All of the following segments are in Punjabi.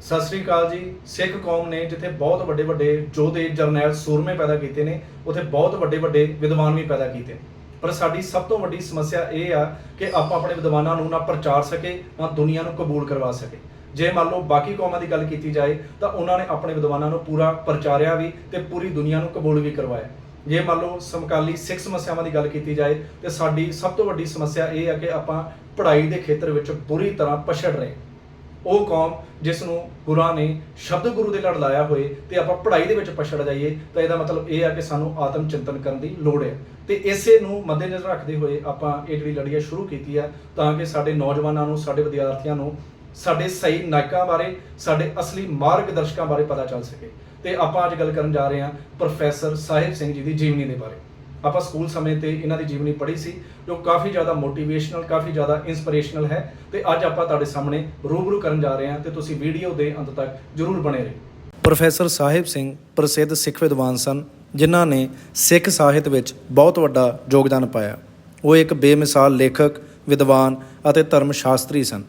ਸਤਿ ਸ੍ਰੀ ਅਕਾਲ ਜੀ। ਸਿੱਖ ਕੌਮ ਨੇ ਜਿੱਥੇ ਬਹੁਤ ਵੱਡੇ ਵੱਡੇ ਯੋਧੇ ਜਰਨੈਲ ਸੂਰਮੇ ਪੈਦਾ ਕੀਤੇ ਨੇ, ਉੱਥੇ ਬਹੁਤ ਵੱਡੇ ਵੱਡੇ ਵਿਦਵਾਨ ਵੀ ਪੈਦਾ ਕੀਤੇ। ਪਰ ਸਾਡੀ ਸਭ ਤੋਂ ਵੱਡੀ ਸਮੱਸਿਆ ਇਹ ਆ ਕਿ ਆਪਾਂ ਆਪਣੇ ਵਿਦਵਾਨਾਂ ਨੂੰ ਨਾ ਪ੍ਰਚਾਰ ਸਕੇ, ਨਾ ਦੁਨੀਆ ਨੂੰ ਕਬੂਲ ਕਰਵਾ ਸਕੇ। ਜੇ ਮੰਨ ਲਓ ਬਾਕੀ ਕੌਮਾਂ ਦੀ ਗੱਲ ਕੀਤੀ ਜਾਏ, ਤਾਂ ਉਹਨਾਂ ਨੇ ਆਪਣੇ ਵਿਦਵਾਨਾਂ ਨੂੰ ਪੂਰਾ ਪ੍ਰਚਾਰਿਆ ਵੀ ਤੇ ਪੂਰੀ ਦੁਨੀਆ ਨੂੰ ਕਬੂਲ ਵੀ ਕਰਵਾਇਆ। ਜੇ ਮੰਨ ਲਓ ਸਮਕਾਲੀ ਸਿੱਖ ਸਮੱਸਿਆਵਾਂ ਦੀ ਗੱਲ ਕੀਤੀ ਜਾਏ, ਤੇ ਸਾਡੀ ਸਭ ਤੋਂ ਵੱਡੀ ਸਮੱਸਿਆ ਇਹ ਆ ਕਿ ਆਪਾਂ ਪੜ੍ਹਾਈ ਦੇ ਖੇਤਰ ਵਿੱਚ ਬੁਰੀ ਤਰ੍ਹਾਂ ਪਛੜ ਰਹੇ। ਉਹ ਕੌਮ ਜਿਸ ਨੂੰ ਗੁਰਾਂ ਨੇ ਸ਼ਬਦ ਗੁਰੂ ਦੇ ਲੜ ਲਾਇਆ ਹੋਏ ਤੇ ਆਪਾਂ ਪੜ੍ਹਾਈ ਦੇ ਵਿੱਚ ਪਛੜ ਜਾਈਏ, ਤਾਂ ਇਹਦਾ ਮਤਲਬ ਇਹ ਆ ਕਿ ਸਾਨੂੰ ਆਤਮ ਚਿੰਤਨ ਕਰਨ ਦੀ ਲੋੜ ਹੈ। ਤੇ ਇਸੇ ਨੂੰ ਮੱਦੇਨਜ਼ਰ ਰੱਖਦੇ ਹੋਏ ਆਪਾਂ ਇਹ ਜਿਹੜੀ ਲੜੀਆਂ ਸ਼ੁਰੂ ਕੀਤੀ ਆ, ਤਾਂ ਕਿ ਸਾਡੇ ਨੌਜਵਾਨਾਂ ਨੂੰ, ਸਾਡੇ ਵਿਦਿਆਰਥੀਆਂ ਨੂੰ ਸਾਡੇ ਸਹੀ ਨਾਇਕਾਂ ਬਾਰੇ, ਸਾਡੇ ਅਸਲੀ ਮਾਰਗਦਰਸ਼ਕਾਂ ਬਾਰੇ ਪਤਾ ਚੱਲ ਸਕੇ। ਤੇ ਆਪਾਂ ਅੱਜ ਗੱਲ ਕਰਨ ਜਾ ਰਹੇ ਹਾਂ ਪ੍ਰੋਫੈਸਰ ਸਾਹਿਬ ਸਿੰਘ ਜੀ ਦੀ ਜੀਵਨੀ ਦੇ ਬਾਰੇ। ਆਪਾਂ ਸਕੂਲ ਸਮੇਂ ਤੇ ਇਹਨਾਂ ਦੀ ਜੀਵਨੀ ਪੜ੍ਹੀ ਸੀ, ਜੋ ਕਾਫੀ ਜ਼ਿਆਦਾ ਮੋਟੀਵੇਸ਼ਨਲ ਕਾਫੀ ਜ਼ਿਆਦਾ ਇਨਸਪੀਰੇਸ਼ਨਲ ਹੈ ਤੇ ਅੱਜ ਆਪਾਂ ਤੁਹਾਡੇ ਸਾਹਮਣੇ ਰੂਬਰੂ ਕਰਨ ਜਾ ਰਹੇ ਹਾਂ ਤੇ ਤੁਸੀਂ ਵੀਡੀਓ ਦੇ ਅੰਤ ਤੱਕ ਜਰੂਰ ਬਣੇ ਰਹੋ। ਪ੍ਰੋਫੈਸਰ ਸਾਹਿਬ ਸਿੰਘ ਪ੍ਰਸਿੱਧ ਸਿੱਖ ਵਿਦਵਾਨ ਸਨ, ਜਿਨ੍ਹਾਂ ਨੇ ਸਿੱਖ ਸਾਹਿਤ ਵਿੱਚ ਬਹੁਤ ਵੱਡਾ ਯੋਗਦਾਨ ਪਾਇਆ। ਉਹ ਇੱਕ ਬੇਮਿਸਾਲ ਲੇਖਕ, ਵਿਦਵਾਨ ਅਤੇ ਧਰਮ ਸ਼ਾਸਤਰੀ ਸਨ।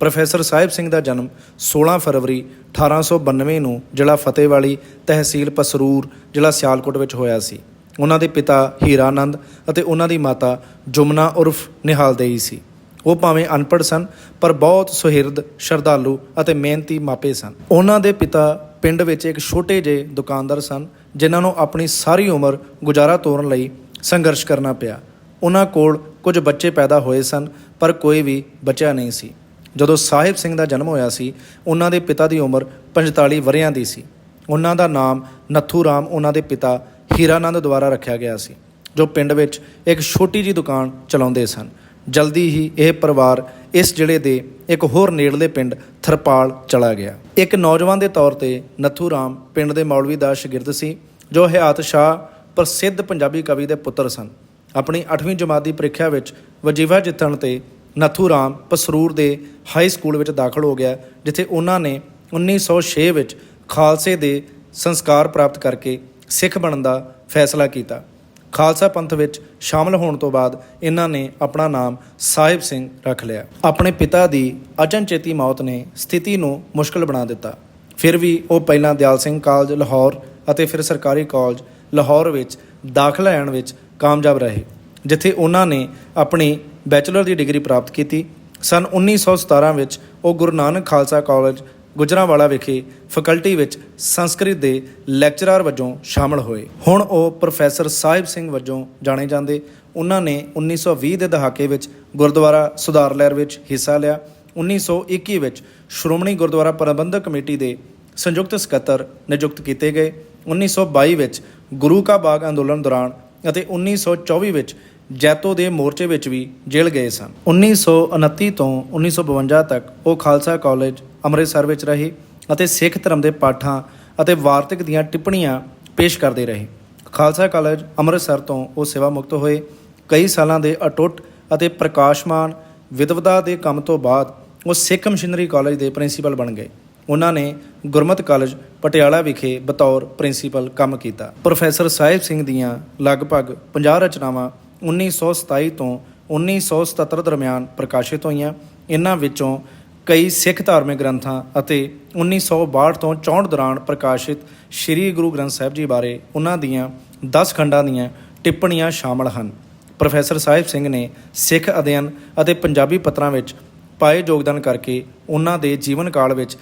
ਪ੍ਰੋਫੈਸਰ ਸਾਹਿਬ ਸਿੰਘ ਦਾ ਜਨਮ 16 ਫਰਵਰੀ 1892 ਨੂੰ ਜ਼ਿਲ੍ਹਾ ਫਤਿਹਵਾਲੀ ਤਹਿਸੀਲ ਪਸਰੂਰ, ਜ਼ਿਲ੍ਹਾ ਸਿਆਲਕੋਟ ਵਿੱਚ ਹੋਇਆ ਸੀ। ਉਹਨਾਂ ਦੇ ਪਿਤਾ ਹੀਰਾਨੰਦ ਅਤੇ ਉਹਨਾਂ ਦੀ ਮਾਤਾ ਜੁਮਨਾ ਉਰਫ ਨਿਹਾਲ ਦੇਈ ਸੀ। ਉਹ ਭਾਵੇਂ ਅਨਪੜ੍ਹ ਸਨ, ਪਰ ਬਹੁਤ ਸੁਹਿਰਦ, ਸ਼ਰਧਾਲੂ ਅਤੇ ਮਿਹਨਤੀ ਮਾਪੇ ਸਨ। ਉਹਨਾਂ ਦੇ ਪਿਤਾ ਪਿੰਡ ਵਿੱਚ ਇੱਕ ਛੋਟੇ ਜਿਹੇ ਦੁਕਾਨਦਾਰ ਸਨ, ਜਿਨ੍ਹਾਂ ਨੂੰ ਆਪਣੀ ਸਾਰੀ ਉਮਰ ਗੁਜ਼ਾਰਾ ਤੋਰਨ ਲਈ ਸੰਘਰਸ਼ ਕਰਨਾ ਪਿਆ। ਉਹਨਾਂ ਕੋਲ ਕੁਝ ਬੱਚੇ ਪੈਦਾ ਹੋਏ ਸਨ, ਪਰ ਕੋਈ ਵੀ ਬੱਚਾ ਨਹੀਂ ਸੀ। ਜਦੋਂ ਸਾਹਿਬ ਸਿੰਘ ਦਾ ਜਨਮ ਹੋਇਆ ਸੀ, ਉਹਨਾਂ ਦੇ ਪਿਤਾ ਦੀ ਉਮਰ 45 ਵਰ੍ਹਿਆਂ ਦੀ ਸੀ। ਉਹਨਾਂ ਦਾ ਨਾਮ ਨੱਥੂ ਰਾਮ, ਉਹਨਾਂ ਦੇ ਪਿਤਾ ਹੀਰਾਨੰਦ ਦੁਆਰਾ ਰੱਖਿਆ ਗਿਆ ਸੀ, ਜੋ ਪਿੰਡ ਵਿੱਚ ਇੱਕ ਛੋਟੀ ਜੀ ਦੁਕਾਨ ਚਲਾਉਂਦੇ ਸਨ। ਜਲਦੀ ਹੀ ਇਹ ਪਰਿਵਾਰ ਇਸ ਜ਼ਿਲ੍ਹੇ ਦੇ ਇੱਕ ਹੋਰ ਨੇੜਲੇ ਪਿੰਡ ਥਰਪਾਲ ਚਲਾ ਗਿਆ। ਇੱਕ ਨੌਜਵਾਨ ਦੇ ਤੌਰ ਤੇ ਨਥੂ ਰਾਮ ਪਿੰਡ ਦੇ ਮੌਲਵੀ ਦਾ ਸ਼ਾਗਿਰਦ ਸੀ, ਜੋ ਹਯਾਤ ਸ਼ਾਹ ਪ੍ਰਸਿੱਧ ਪੰਜਾਬੀ ਕਵੀ ਦੇ ਪੁੱਤਰ ਸਨ। ਆਪਣੀ 8ਵੀਂ ਜਮਾਤ ਦੀ ਪ੍ਰੀਖਿਆ ਵਿੱਚ ਵਜ਼ੀਵਾ ਜਿੱਤਣ ਤੇ ਨਥੂ ਰਾਮ ਪਸਰੂਰ ਦੇ ਹਾਈ ਸਕੂਲ ਵਿੱਚ ਦਾਖਲ ਹੋ ਗਿਆ, ਜਿੱਥੇ ਉਹਨਾਂ ਨੇ 1906 ਵਿੱਚ ਖਾਲਸੇ ਦੇ ਸੰਸਕਾਰ ਪ੍ਰਾਪਤ ਕਰਕੇ ਸਿੱਖ ਬਣਨ ਦਾ ਫੈਸਲਾ ਕੀਤਾ। ਖਾਲਸਾ ਪੰਥ ਵਿੱਚ ਸ਼ਾਮਲ ਹੋਣ ਤੋਂ ਬਾਅਦ ਇਹਨਾਂ ਨੇ ਆਪਣਾ ਨਾਮ ਸਾਹਿਬ ਸਿੰਘ ਰੱਖ ਲਿਆ। ਆਪਣੇ ਪਿਤਾ ਦੀ ਅਚਨਚੇਤੀ ਮੌਤ ਨੇ ਸਥਿਤੀ ਨੂੰ ਮੁਸ਼ਕਲ ਬਣਾ ਦਿੱਤਾ। ਫਿਰ ਵੀ ਉਹ ਪਹਿਲਾਂ ਦਿਆਲ ਸਿੰਘ ਕਾਲਜ, ਲਾਹੌਰ ਅਤੇ ਫਿਰ ਸਰਕਾਰੀ ਕਾਲਜ, ਲਾਹੌਰ ਵਿੱਚ ਦਾਖਲਾ ਲੈਣ ਵਿੱਚ ਕਾਮਯਾਬ ਰਹੇ, ਜਿੱਥੇ ਉਹਨਾਂ ਨੇ ਆਪਣੀ ਬੈਚਲਰ ਦੀ ਡਿਗਰੀ ਪ੍ਰਾਪਤ ਕੀਤੀ। ਸਨ 1917 ਵਿੱਚ ਉਹ ਗੁਰੂ ਨਾਨਕ ਖਾਲਸਾ ਕਾਲਜ ਗੁਜਰਾਂਵਾਲਾ ਵਿਖੇ ਫੈਕਲਟੀ ਵਿੱਚ ਸੰਸਕ੍ਰਿਤ ਦੇ ਲੈਕਚਰਰ ਵਜੋਂ ਸ਼ਾਮਲ ਹੋਏ। ਹੁਣ ਉਹ ਪ੍ਰੋਫੈਸਰ ਸਾਹਿਬ ਸਿੰਘ ਵਜੋਂ ਜਾਣੇ ਜਾਂਦੇ। ਉਹਨਾਂ ਨੇ 1920 ਦੇ ਦਹਾਕੇ ਵਿੱਚ ਗੁਰਦੁਆਰਾ ਸੁਧਾਰ ਲਹਿਰ ਵਿੱਚ ਹਿੱਸਾ ਲਿਆ। 1921 ਵਿੱਚ ਸ਼੍ਰੋਮਣੀ ਗੁਰਦੁਆਰਾ ਪ੍ਰਬੰਧਕ ਕਮੇਟੀ ਦੇ ਸੰਯੁਕਤ ਸਕੱਤਰ ਨਿਯੁਕਤ ਕੀਤੇ ਗਏ। 1922 ਵਿੱਚ ਗੁਰੂ ਕਾ ਬਾਗ ਅੰਦੋਲਨ ਦੌਰਾਨ ਅਤੇ 1924 ਵਿੱਚ ਜੈਤੋ ਦੇ ਮੋਰਚੇ ਵਿੱਚ ਵੀ ਜੇਲ੍ਹ ਗਏ ਸਨ। 1929 ਤੋਂ 1952 ਤੱਕ ਉਹ ਖਾਲਸਾ ਕਾਲਜ ਅੰਮ੍ਰਿਤਸਰ ਵਿੱਚ ਰਹੇ ਅਤੇ ਸਿੱਖ ਧਰਮ ਦੇ ਪਾਠਾਂ ਅਤੇ ਵਾਰਤਕ ਦੀਆਂ ਟਿੱਪਣੀਆਂ ਪੇਸ਼ ਕਰਦੇ ਰਹੇ। ਖਾਲਸਾ ਕਾਲਜ ਅੰਮ੍ਰਿਤਸਰ ਤੋਂ ਉਹ ਸੇਵਾ ਮੁਕਤ ਹੋਏ। ਕਈ ਸਾਲਾਂ ਦੇ ਅਟੁੱਟ ਅਤੇ ਪ੍ਰਕਾਸ਼ਮਾਨ ਵਿਦਵਤਾ ਦੇ ਕੰਮ ਤੋਂ ਬਾਅਦ ਉਹ ਸਿੱਖ ਮਿਸ਼ਨਰੀ ਕਾਲਜ ਦੇ ਪ੍ਰਿੰਸੀਪਲ ਬਣ ਗਏ। ਉਹਨਾਂ ਨੇ ਗੁਰਮਤ ਕਾਲਜ ਪਟਿਆਲਾ ਵਿਖੇ ਬਤੌਰ ਪ੍ਰਿੰਸੀਪਲ ਕੰਮ ਕੀਤਾ। ਪ੍ਰੋਫੈਸਰ ਸਾਹਿਬ ਸਿੰਘ ਦੀਆਂ ਲਗਭਗ 50 ਰਚਨਾਵਾਂ 1927 ਤੋਂ 1977 ਦਰਮਿਆਨ ਪ੍ਰਕਾਸ਼ਿਤ ਹੋਈਆਂ। ਇਹਨਾਂ ਵਿੱਚੋਂ ਕਈ ਸਿੱਖ ਧਾਰਮਿਕ ਗ੍ਰੰਥਾਂ ਅਤੇ 1962 ਤੋਂ 64 ਦੌਰਾਨ ਪ੍ਰਕਾਸ਼ਿਤ ਸ੍ਰੀ ਗੁਰੂ ਗ੍ਰੰਥ ਸਾਹਿਬ ਜੀ ਬਾਰੇ ਉਹਨਾਂ ਦੀਆਂ 10 ਖੰਡਾਂ ਦੀਆਂ ਟਿੱਪਣੀਆਂ ਸ਼ਾਮਲ ਹਨ। ਪ੍ਰੋਫੈਸਰ ਸਾਹਿਬ ਸਿੰਘ ਨੇ ਸਿੱਖ ਅਧਿਐਨ ਅਤੇ ਪੰਜਾਬੀ ਪੱਤਰਾਂ ਵਿੱਚ ਪਾਏ ਯੋਗਦਾਨ ਕਰਕੇ ਉਹਨਾਂ ਦੇ ਜੀਵਨ ਕਾਲ ਵਿੱਚ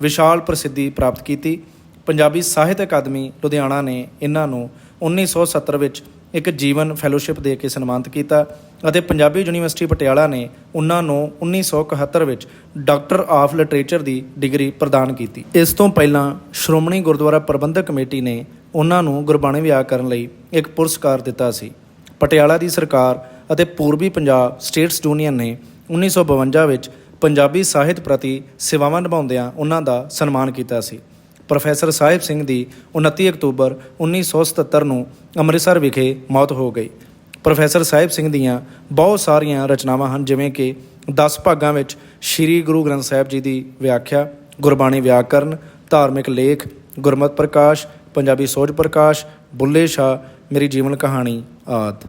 ਵਿਸ਼ਾਲ ਪ੍ਰਸਿੱਧੀ ਪ੍ਰਾਪਤ ਕੀਤੀ। ਪੰਜਾਬੀ ਸਾਹਿਤ ਅਕਾਦਮੀ ਲੁਧਿਆਣਾ ਨੇ ਇਹਨਾਂ ਨੂੰ 1970 ਵਿੱਚ ਇੱਕ ਜੀਵਨ ਫੈਲੋਸ਼ਿਪ ਦੇ ਕੇ ਸਨਮਾਨਿਤ ਕੀਤਾ ਅਤੇ ਪੰਜਾਬੀ ਯੂਨੀਵਰਸਿਟੀ ਪਟਿਆਲਾ ਨੇ ਉਹਨਾਂ ਨੂੰ 1971 ਵਿੱਚ ਡਾਕਟਰ ਆਫ ਲਿਟਰੇਚਰ ਦੀ ਡਿਗਰੀ ਪ੍ਰਦਾਨ ਕੀਤੀ। ਇਸ ਤੋਂ ਪਹਿਲਾਂ ਸ਼੍ਰੋਮਣੀ ਗੁਰਦੁਆਰਾ ਪ੍ਰਬੰਧਕ ਕਮੇਟੀ ਨੇ ਉਹਨਾਂ ਨੂੰ ਗੁਰਬਾਣੀ ਵਿਆਹ ਕਰਨ ਲਈ ਇੱਕ ਪੁਰਸਕਾਰ ਦਿੱਤਾ ਸੀ। ਪਟਿਆਲਾ ਦੀ ਸਰਕਾਰ ਅਤੇ ਪੂਰਬੀ ਪੰਜਾਬ ਸਟੇਟਸ ਯੂਨੀਅਨ ਨੇ 1952 ਵਿੱਚ ਪੰਜਾਬੀ ਸਾਹਿਤ ਪ੍ਰਤੀ ਸੇਵਾਵਾਂ ਨਿਭਾਉਂਦਿਆਂ ਉਹਨਾਂ ਦਾ ਸਨਮਾਨ ਕੀਤਾ ਸੀ। ਪ੍ਰੋਫੈਸਰ ਸਾਹਿਬ ਸਿੰਘ ਦੀ 29 ਅਕਤੂਬਰ 1977 ਨੂੰ ਅੰਮ੍ਰਿਤਸਰ ਵਿਖੇ ਮੌਤ ਹੋ ਗਈ। ਪ੍ਰੋਫੈਸਰ ਸਾਹਿਬ ਸਿੰਘ ਦੀਆਂ ਬਹੁਤ ਸਾਰੀਆਂ ਰਚਨਾਵਾਂ ਹਨ, ਜਿਵੇਂ ਕਿ 10 ਭਾਗਾਂ ਵਿੱਚ ਸ੍ਰੀ ਗੁਰੂ ਗ੍ਰੰਥ ਸਾਹਿਬ ਜੀ ਦੀ ਵਿਆਖਿਆ, ਗੁਰਬਾਣੀ ਵਿਆਕਰਨ, ਧਾਰਮਿਕ ਲੇਖ, ਗੁਰਮਤ ਪ੍ਰਕਾਸ਼, ਪੰਜਾਬੀ ਸੋਝ ਪ੍ਰਕਾਸ਼, ਬੁੱਲੇ ਸ਼ਾਹ, ਮੇਰੀ ਜੀਵਨ ਕਹਾਣੀ ਆਦਿ।